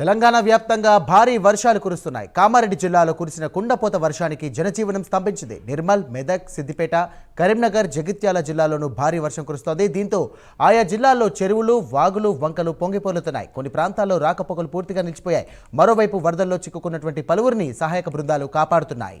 తెలంగాణ వ్యాప్తంగా భారీ వర్షాలు కురుస్తున్నాయి. కామారెడ్డి జిల్లాలో కురిసిన కుండపోత వర్షానికి జనజీవనం స్తంభించింది. నిర్మల్ మెదక్ సిద్దిపేట కరీంనగర్ జగిత్యాల జిల్లాలోనూ భారీ వర్షం కురుస్తోంది. దీంతో ఆయా జిల్లాల్లో చెరువులు వాగులు వంకలు పొంగిపోలుతున్నాయి. కొన్ని ప్రాంతాల్లో రాకపోకలు పూర్తిగా నిలిచిపోయాయి. మరోవైపు వరదల్లో చిక్కుకున్నటువంటి పలువురిని సహాయక బృందాలు కాపాడుతున్నాయి.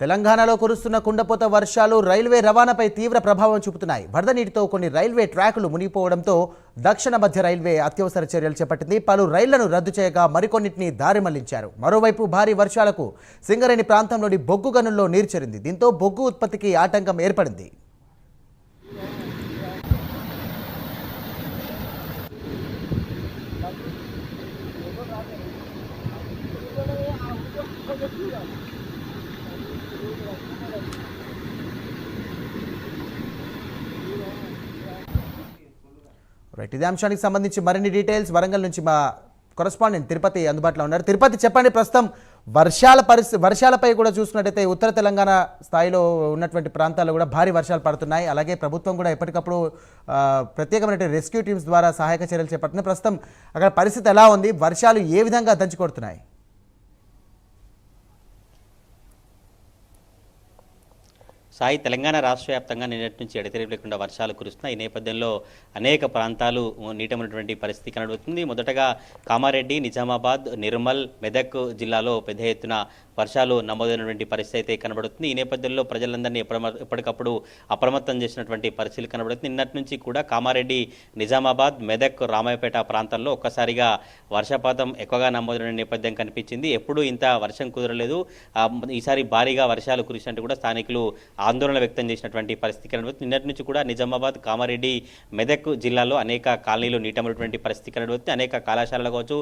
తెలంగాణలో కురుస్తున్న కుండపోత వర్షాలు రైల్వే రవాణాపై తీవ్ర ప్రభావం చూపుతున్నాయి. వరద నీటితో కొన్ని రైల్వే ట్రాకులు మునిగిపోవడంతో దక్షిణ మధ్య రైల్వే అత్యవసర చర్యలు చేపట్టింది. పలు రైళ్ళను రద్దు చేయగా మరికొన్నింటిని దారి మళ్ళించారు. మరోవైపు భారీ వర్షాలకు సింగరేణి ప్రాంతంలోని బొగ్గు గనుల్లో నీరు చేరింది. దీంతో బొగ్గు ఉత్పత్తికి ఆటంకం ఏర్పడింది. రైట్ ఇదే అంశానికి సంబంధించి మరిన్ని డీటెయిల్స్ వరంగల్ నుంచి మా కొరస్పాండెంట్ తిరుపతి అందుబాటులో ఉన్నారు. తిరుపతి చెప్పండి ప్రస్తుతం వర్షాల పరిస్థితి వర్షాలపై కూడా చూసుకున్నట్టయితే ఉత్తర తెలంగాణ స్థాయిలో ఉన్నటువంటి ప్రాంతాల్లో కూడా భారీ వర్షాలు పడుతున్నాయి. అలాగే ప్రభుత్వం కూడా ఎప్పటికప్పుడు ప్రత్యేకమైన రెస్క్యూ టీమ్స్ ద్వారా సహాయక చర్యలు చేపడుతున్నాయి. ప్రస్తుతం అక్కడ పరిస్థితి ఎలా ఉంది? వర్షాలు ఏ విధంగా దంచి సాయి తెలంగాణ రాష్ట్ర వ్యాప్తంగా నిన్నటి నుంచి ఎడతెరిపి లేకుండా వర్షాలు కురుస్తున్నాయి ఈ నేపథ్యంలో అనేక ప్రాంతాలు నీటమైనటువంటి పరిస్థితి కనబడుతుంది. మొదటగా కామారెడ్డి నిజామాబాద్ నిర్మల్ మెదక్ జిల్లాలో పెద్ద ఎత్తున వర్షాలు నమోదైనటువంటి పరిస్థితి అయితే కనబడుతుంది. ఈ నేపథ్యంలో ప్రజలందరినీ ఎప్పటిమ- ఎప్పటికప్పుడు అప్రమత్తం చేసినటువంటి పరిస్థితి కనబడుతుంది నిన్నటి నుంచి కూడా కామారెడ్డి నిజామాబాద్ మెదక్ రామాయపేట ప్రాంతాల్లో ఒక్కసారిగా వర్షపాతం ఎక్కువగా నమోదైన నేపథ్యం కనిపించింది. ఎప్పుడూ ఇంత వర్షం కుదరలేదు. ఈసారి భారీగా వర్షాలు కురిసినట్టు కూడా స్థానికులు ఆందోళన వ్యక్తం చేసినటువంటి పరిస్థితి కనబడుతుంది. నిన్నటి నుంచి కూడా నిజామాబాద్ కామారెడ్డి మెదక్ జిల్లాలో అనేక కాలనీలు నీటమైనటువంటి పరిస్థితి కనబడుతుంది. అనేక కళాశాలలు కావచ్చు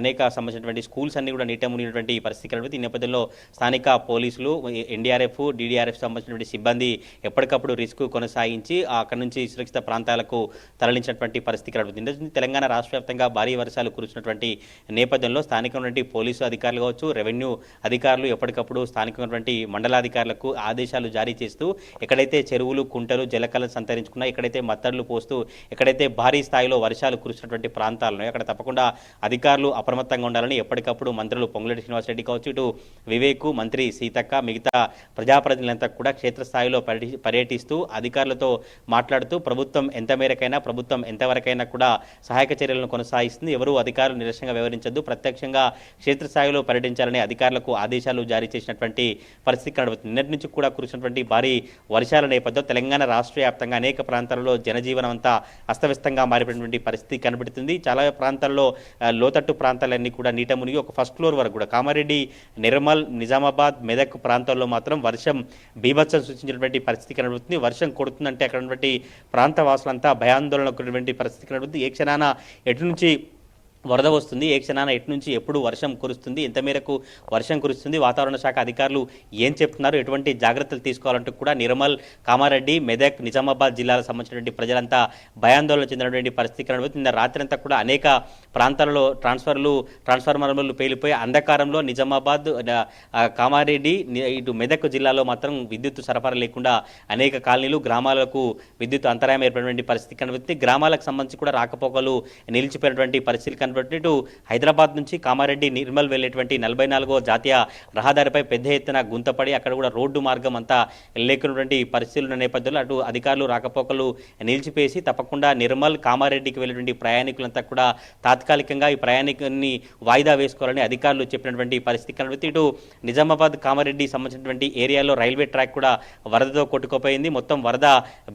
అనేక సంబంధించినటువంటి స్కూల్స్ అన్ని కూడా నీటమునినటువంటి పరిస్థితి కనబడుతుంది. ఈ నేపథ్యంలో స్థానిక పోలీసులు ఎన్డీఆర్ఎఫ్ డిడిఆర్ఎఫ్ సంబంధించినటువంటి సిబ్బంది ఎప్పటికప్పుడు రిస్క్ కొనసాగించి అక్కడి నుంచి సురక్షిత ప్రాంతాలకు తరలించినటువంటి పరిస్థితి కనబడుతుంది. నిన్నటి తెలంగాణ రాష్ట్ర వ్యాప్తంగా భారీ వర్షాలు కురిసినటువంటి నేపథ్యంలో స్థానికమైనటువంటి పోలీసు అధికారులు కావచ్చు రెవెన్యూ అధికారులు ఎప్పటికప్పుడు స్థానికమైనటువంటి మండలాధికారులకు ఆదేశాలు జారీ చేస్తూ ఎక్కడైతే చెరువులు కుంటలు జలకలను సంతరించుకున్నా ఎక్కడైతే మత్తర్లు పోస్తూ ఎక్కడైతే భారీ స్థాయిలో వర్షాలు కురిసినటువంటి ప్రాంతాలను అక్కడ తప్పకుండా అధికారులు అప్రమత్తంగా ఉండాలని ఎప్పటికప్పుడు మంత్రులు పొంగులేటి శ్రీనివాసరెడ్డి కావచ్చు ఇటు వివేకు మంత్రి సీతక్క మిగతా ప్రజాప్రతినిధులంతా కూడా క్షేత్రస్థాయిలో పర్యటి పర్యటిస్తూ అధికారులతో మాట్లాడుతూ ప్రభుత్వం ఎంత మేరకైనా ప్రభుత్వం ఎంతవరకైనా కూడా సహాయక చర్యలను కొనసాగిస్తుంది. ఎవరు అధికారులు నిరసనగా వివరించద్దు ప్రత్యక్షంగా క్షేత్రస్థాయిలో పర్యటించాలని అధికారులకు ఆదేశాలు జారీ చేసినటువంటి పరిస్థితి కనబడుతుంది. నిన్నటి నుంచి కూడా కురుస్తున్నటువంటి భారీ వర్షాల నేపథ్యంలో తెలంగాణ రాష్ట్ర వ్యాప్తంగా అనేక ప్రాంతాలలో జనజీవనం అంతా అస్తవ్యస్తంగా మారిపోయినటువంటి పరిస్థితి కనబడుతుంది. చాలా ప్రాంతాల్లో లోతట్టు ప్రాంతాలన్నీ కూడా నీట మునిగి ఒక ఫస్ట్ ఫ్లోర్ వరకు కూడా కామారెడ్డి నిర్మల్ నిజామాబాద్ మెదక్ ప్రాంతాల్లో మాత్రం వర్షం బీభత్సం సూచించినటువంటి పరిస్థితి కనబడుతుంది. వర్షం కొడుతుందంటే అక్కడ ప్రాంత వాసులంతా భయాందోళనకు ఉన్నటువంటి పరిస్థితి కనబడుతుంది. ఏ క్షణాన ఎటు నుంచి వరద వస్తుంది ఏ క్షణాన ఎటు నుంచి ఎప్పుడు వర్షం కురుస్తుంది ఎంత మేరకు వర్షం కురుస్తుంది వాతావరణ శాఖ అధికారులు ఏం చెప్తున్నారు ఎటువంటి జాగ్రత్తలు తీసుకోవాలంటూ కూడా నిర్మల్ కామారెడ్డి మెదక్ నిజామాబాద్ జిల్లాలకు సంబంధించినటువంటి ప్రజలంతా భయాందోళన చెందినటువంటి పరిస్థితి కనబడుతుంది. నిన్న రాత్రి అంతా కూడా అనేక ప్రాంతాలలో ట్రాన్స్ఫర్లు ట్రాన్స్ఫార్మర్లు పేలిపోయి అంధకారంలో నిజామాబాద్ కామారెడ్డి ఇటు మెదక్ జిల్లాలో మాత్రం విద్యుత్ సరఫరా లేకుండా అనేక కాలనీలు గ్రామాలకు విద్యుత్ అంతరాయం ఏర్పడినటువంటి పరిస్థితి కనబడుతుంది. గ్రామాలకు సంబంధించి కూడా రాకపోకలు నిలిచిపోయినటువంటి పరిస్థితి కనబడుతుంది ఇటు హైదరాబాద్ నుంచి కామారెడ్డి నిర్మల్ వెళ్ళేటువంటి నలభై నాలుగో జాతీయ రహదారిపై పెద్ద ఎత్తున గుంతపడి అక్కడ కూడా రోడ్డు మార్గం అంతా లేకున్నటువంటి పరిస్థితులు ఉన్న నేపథ్యంలో అటు అధికారులు రాకపోకలు నిలిచిపేసి తప్పకుండా నిర్మల్ కామారెడ్డికి వెళ్ళేటువంటి ప్రయాణికులంతా కూడా తాత్కాలికంగా ఈ ప్రయాణికుని వాయిదా వేసుకోవాలని అధికారులు చెప్పినటువంటి పరిస్థితి కనబడితే ఇటు నిజామాబాద్ కామారెడ్డి సంబంధించినటువంటి ఏరియాలో రైల్వే ట్రాక్ కూడా వరదతో కొట్టుకుపోయింది. మొత్తం వరద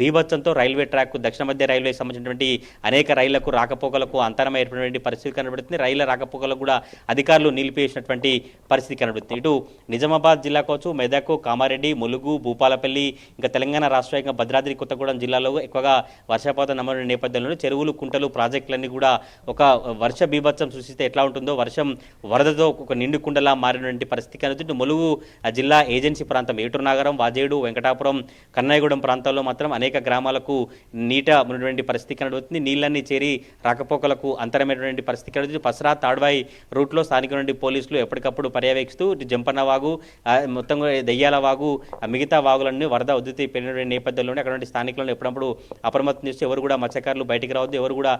బీభత్సంతో రైల్వే ట్రాక్ దక్షిణ మధ్య రైల్వే సంబంధించినటువంటి అనేక రైళ్ళకు రాకపోకలకు అంతరం ఏర్పడినటువంటి పరిస్థితి పరిస్థితి కనబడుతుంది రైళ్ళ రాకపోకలు కూడా అధికారులు నిలిపేసినటువంటి పరిస్థితి కనబడుతుంది. ఇటు నిజామాబాద్ జిల్లా కావచ్చు మెదక్ కామారెడ్డి ములుగు భూపాలపల్లి ఇంకా తెలంగాణ రాష్ట్ర ఇంకా భద్రాద్రి కొత్తగూడెం జిల్లాలో ఎక్కువగా వర్షపాతం నమోదు నేపథ్యంలో చెరువులు కుంటలు ప్రాజెక్టులన్నీ కూడా ఒక వర్ష బీభత్సం సృష్టిస్తే ఎట్లా ఉంటుందో వర్షం వరదతో ఒక నిండు కుండలా మారినటువంటి పరిస్థితి కనుక ములుగు జిల్లా ఏజెన్సీ ప్రాంతం ఏటూరు నగరం వాజేడు వెంకటాపురం కన్నాయగూడెం ప్రాంతాల్లో మాత్రం అనేక గ్రామాలకు నీట ఉన్నటువంటి పరిస్థితి కనబడుతుంది. నీళ్ళన్నీ చేరి రాకపోకలకు అంతరమైనటువంటి పరిస్థితి కనబడుతుంది పసరా తాడ్వాయి రూట్లో స్థానిక పోలీసులు ఎప్పటికప్పుడు పర్యవేక్షిస్తూ జంపన్న వాగు మొత్తం దెయ్యాల వాగు మిగతా వాగులన్నీ వరద ఉద్ధృతి పెరిగిన నేపథ్యంలోనే అక్కడ స్థానికులను ఎప్పుడప్పుడు అప్రమత్తం చేస్తే ఎవరు కూడా మత్స్యకారులు బయటికి రావద్దు ఎవరు కూడా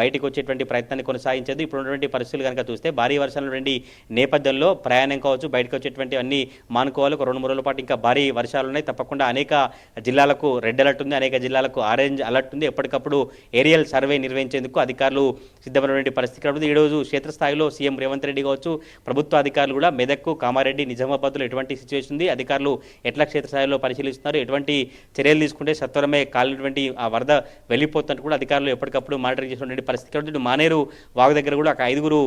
బయటకు బయటికి వచ్చేటువంటి ప్రయత్నాన్ని కొనసాగించదు ఇప్పుడు ఉన్నటువంటి పరిస్థితులు కనుక చూస్తే భారీ వర్షాలు నుండి నేపథ్యంలో ప్రయాణం కావచ్చు బయటకు వచ్చేటువంటి అన్ని మానుకోవాలి. ఒక రెండు మూడు రోజుల పాటు ఇంకా భారీ వర్షాలు ఉన్నాయి. తప్పకుండా అనేక జిల్లాలకు రెడ్ అలర్ట్ ఉంది. అనేక జిల్లాలకు ఆరెంజ్ అలర్ట్ ఉంది. ఎప్పటికప్పుడు ఏరియల్ సర్వే నిర్వహించేందుకు అధికారులు సిద్ధమైనటువంటి పరిస్థితి పరిస్థితి ఈ రోజు క్షేత్రస్థాయిలో సీఎం రేవంత్ రెడ్డి కావచ్చు ప్రభుత్వ అధికారులు కూడా మెదక్ కామారెడ్డి నిజామాబాద్లో ఎటువంటి సిచ్యువేషన్ ఉంది? అధికారులు ఎట్లా క్షేత్రస్థాయిలో పరిశీలిస్తున్నారు? ఎటువంటి చర్యలు తీసుకుంటే సత్వరమే కాలినటువంటి ఆ వరద వెళ్ళిపోతున్నట్టు కూడా అధికారులు ఎప్పటికప్పుడు మానిటరింగ్ చేసినటువంటి పరిస్థితి కనబడుతుంది మానేరు వాగు దగ్గర కూడా ఒక ఐదుగురు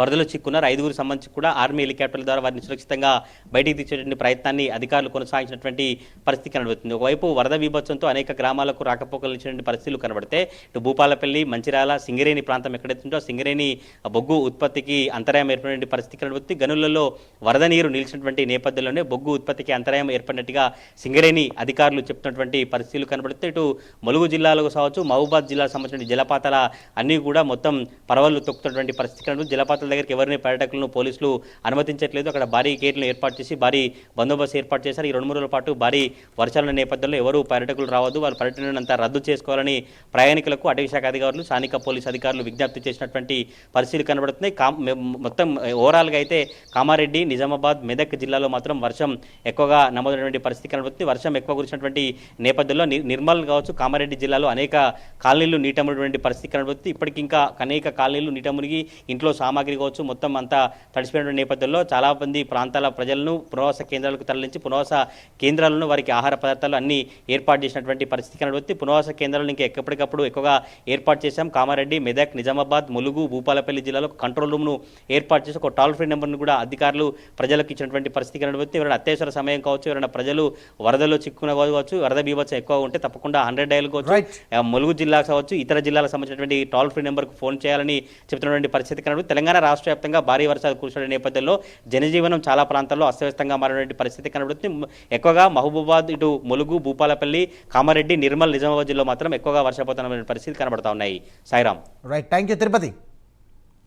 వరదలో చిక్కున్నారు. ఐదుగురు సంబంధించి కూడా ఆర్మీ హెలికాప్టర్ల ద్వారా వారిని సురక్షితంగా బయటికి తెచ్చేటువంటి ప్రయత్నాన్ని అధికారులు కొనసాగించినటువంటి పరిస్థితి కనబడుతుంది. ఒకవైపు వరద బీభత్సంతో అనేక గ్రామాలకు రాకపోకలు ఇచ్చినటువంటి పరిస్థితులు కనబడితే ఇటు భూపాలపల్లి మంచిరాల సింగరేణి ప్రాంతం ఎక్కడైతే ఉందో సింగరేణి బొగ్గు ఉత్పత్తికి అంతరాయం ఏర్పడిన పరిస్థితి కనబడుతుంది. గనులలో వరద నీరు నిలిచినటువంటి నేపథ్యంలోనే బొగ్గు ఉత్పత్తికి అంతరాయం ఏర్పడినట్టుగా సింగరేణి అధికారులు చెప్తున్నటువంటి పరిస్థితులు కనబడితే ఇటు ములుగు జిల్లాలకు కావచ్చు మహబూబాద్ జిల్లాకు సంబంధించిన జలపాతాల అన్నీ కూడా మొత్తం పరవళ్ళు తొక్కుతున్నటువంటి పరిస్థితి కనబడుతుంది. జలపాతాల దగ్గరికి ఎవరిని పర్యాటకులను పోలీసులు అనుమతించట్లేదు. అక్కడ భారీ గేట్లను ఏర్పాటు చేసి భారీ బందోబస్తు ఏర్పాటు చేశారు. ఈ రెండు మూడు రోజుల పాటు భారీ వర్షాల నేపథ్యంలో ఎవరు పర్యాటకులు రావద్దు. వారి పర్యటనను అంతా రద్దు చేసుకోవాలని ప్రయాణికులకు అటవీ శాఖ అధికారులు స్థానిక పోలీసు అధికారులు విజ్ఞప్తి చేసినటువంటి పరిస్థితులు కనబడుతున్నాయి. మొత్తం ఓవరాల్గా అయితే కామారెడ్డి నిజామాబాద్ మెదక్ జిల్లాలో మాత్రం వర్షం ఎక్కువగా నమోదైనటువంటి పరిస్థితి కనబడుతుంది. వర్షం ఎక్కువ కురిసినటువంటి నేపథ్యంలో నిర్మల్ కావచ్చు కామారెడ్డి జిల్లాలో అనేక కాలనీలు నీటమునటువంటి పరిస్థితి కనబడుతుంది. ఇప్పటికింకా అనేక కాలనీలు నీటమునిగి ఇంట్లో సామాగ్రి కావచ్చు. మొత్తం అంతా తడిసిపోయిన నేపథ్యంలో చాలా మంది ప్రాంతాల ప్రజలను పునరావాస కేంద్రాలకు తరలించి పునరావాస కేంద్రాలను వారికి ఆహార పదార్థాలు అన్ని ఏర్పాటు చేసినటువంటి పరిస్థితి కనబడుతుంది. పునరావాస కేంద్రాలను ఇంకా ఎప్పటికప్పుడు ఎక్కువగా ఏర్పాటు చేశాం. కామారెడ్డి మెదక్ నిజామాబాద్ ములుగు భూపాలపల్లి జిల్లాలో కంట్రోల్ రూమ్ను ఏర్పాటు చేసి ఒక టోల్ ఫ్రీ నెంబర్ను కూడా అధికారులు ప్రజలకు ఇచ్చినటువంటి పరిస్థితి కనబడుతుంది. ఎవరైనా అత్యవసర సమయం కావచ్చు ఎవరైనా ప్రజలు వరదలో చిక్కున కావచ్చు వరద బీభత్సం ఎక్కువ ఉంటే తప్పకుండా హండ్రెడ్ డైల్ కావచ్చు ములుగు జిల్లాకు కావచ్చు ఇతర జిల్లాలకు సంబంధించినటువంటి టోల్ ఫ్రీ నెంబర్కు ఫోన్ చేయాలని చెప్తున్నటువంటి పరిస్థితి కనబడి తెలంగాణ రాష్ట్ర వ్యాప్తంగా భారీ వర్షాలు కురిసిన నేపథ్యంలో జనజీవనం చాలా ప్రాంతాల్లో అస్తవ్యస్తంగా మారినటువంటి పరిస్థితి కనబడుతుంది. ఎక్కువగా మహబూబాద్ ఇటు ములుగు భూపాలపల్లి కామారెడ్డి నిర్మల్ నిజామాబాద్ జిల్లాలో మాత్రం ఎక్కువగా వర్షపాతం పరిస్థితి కనబడతా ఉన్నాయి. Sairam. Right thank you Tirupati